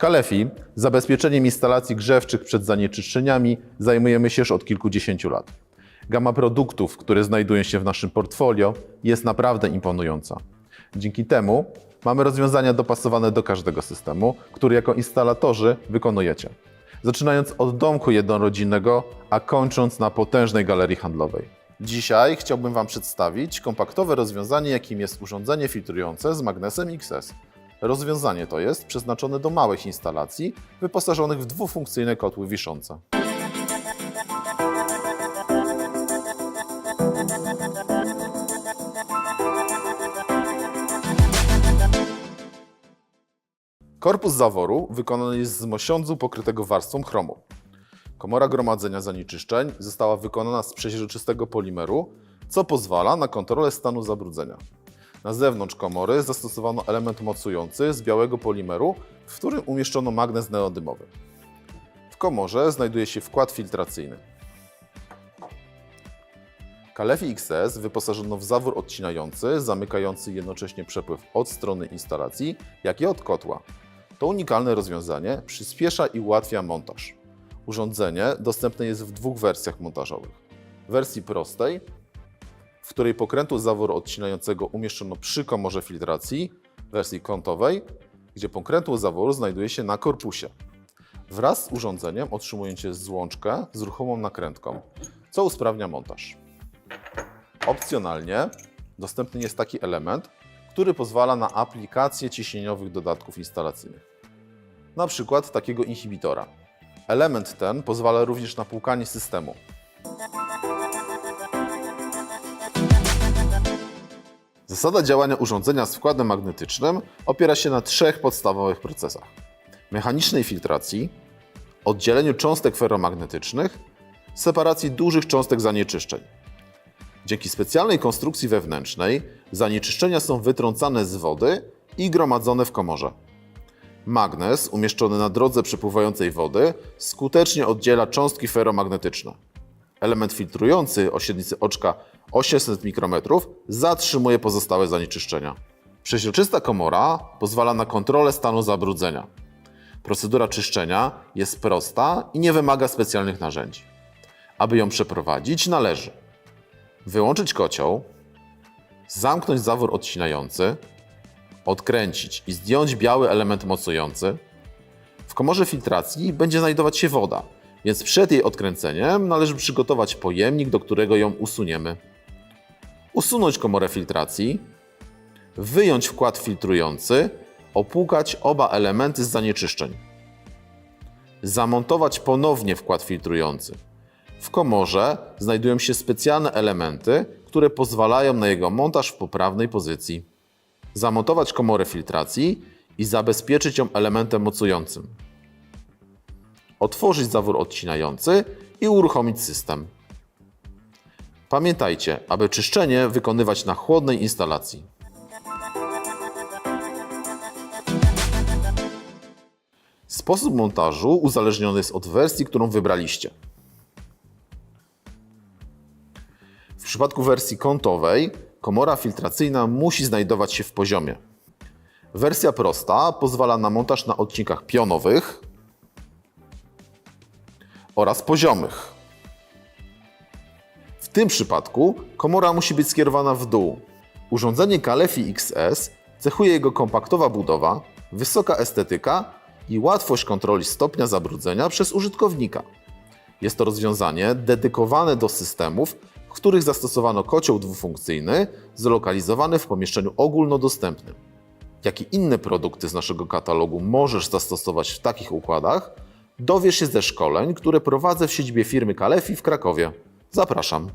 Kalefi zabezpieczeniem instalacji grzewczych przed zanieczyszczeniami zajmujemy się już od kilkudziesięciu lat. Gama produktów, które znajdują się w naszym portfolio, jest naprawdę imponująca. Dzięki temu mamy rozwiązania dopasowane do każdego systemu, który jako instalatorzy wykonujecie. Zaczynając od domku jednorodzinnego, a kończąc na potężnej galerii handlowej. Dzisiaj chciałbym Wam przedstawić kompaktowe rozwiązanie, jakim jest urządzenie filtrujące z magnesem XS. Rozwiązanie to jest przeznaczone do małych instalacji wyposażonych w dwufunkcyjne kotły wiszące. Korpus zaworu wykonany jest z mosiądzu pokrytego warstwą chromu. Komora gromadzenia zanieczyszczeń została wykonana z przeźroczystego polimeru, co pozwala na kontrolę stanu zabrudzenia. Na zewnątrz komory zastosowano element mocujący z białego polimeru, w którym umieszczono magnes neodymowy. W komorze znajduje się wkład filtracyjny. Kalefi XS wyposażono w zawór odcinający, zamykający jednocześnie przepływ od strony instalacji, jak i od kotła. To unikalne rozwiązanie przyspiesza i ułatwia montaż. Urządzenie dostępne jest w dwóch wersjach montażowych. W wersji prostej, w której pokrętło zaworu odcinającego umieszczono przy komorze filtracji, wersji kątowej, gdzie pokrętło zaworu znajduje się na korpusie. Wraz z urządzeniem otrzymujecie złączkę z ruchomą nakrętką, co usprawnia montaż. Opcjonalnie dostępny jest taki element, który pozwala na aplikację ciśnieniowych dodatków instalacyjnych. Na przykład takiego inhibitora. Element ten pozwala również na płukanie systemu. Zasada działania urządzenia z wkładem magnetycznym opiera się na trzech podstawowych procesach: mechanicznej filtracji, oddzieleniu cząstek ferromagnetycznych, separacji dużych cząstek zanieczyszczeń. Dzięki specjalnej konstrukcji wewnętrznej zanieczyszczenia są wytrącane z wody i gromadzone w komorze. Magnes umieszczony na drodze przepływającej wody skutecznie oddziela cząstki ferromagnetyczne. Element filtrujący o średnicy oczka 800 mikrometrów zatrzymuje pozostałe zanieczyszczenia. Przeźroczysta komora pozwala na kontrolę stanu zabrudzenia. Procedura czyszczenia jest prosta i nie wymaga specjalnych narzędzi. Aby ją przeprowadzić, należy wyłączyć kocioł, zamknąć zawór odcinający, odkręcić i zdjąć biały element mocujący. W komorze filtracji będzie znajdować się woda, więc przed jej odkręceniem należy przygotować pojemnik, do którego ją usuniemy. Usunąć komorę filtracji, wyjąć wkład filtrujący, opłukać oba elementy z zanieczyszczeń. Zamontować ponownie wkład filtrujący. W komorze znajdują się specjalne elementy, które pozwalają na jego montaż w poprawnej pozycji. Zamontować komorę filtracji i zabezpieczyć ją elementem mocującym. Otworzyć zawór odcinający i uruchomić system. Pamiętajcie, aby czyszczenie wykonywać na chłodnej instalacji. Sposób montażu uzależniony jest od wersji, którą wybraliście. W przypadku wersji kątowej komora filtracyjna musi znajdować się w poziomie. Wersja prosta pozwala na montaż na odcinkach pionowych oraz poziomych. W tym przypadku komora musi być skierowana w dół. Urządzenie Kalefi XS cechuje jego kompaktowa budowa, wysoka estetyka i łatwość kontroli stopnia zabrudzenia przez użytkownika. Jest to rozwiązanie dedykowane do systemów, w których zastosowano kocioł dwufunkcyjny zlokalizowany w pomieszczeniu ogólnodostępnym. Jakie inne produkty z naszego katalogu możesz zastosować w takich układach, dowiesz się ze szkoleń, które prowadzę w siedzibie firmy Kalefi w Krakowie. Zapraszam.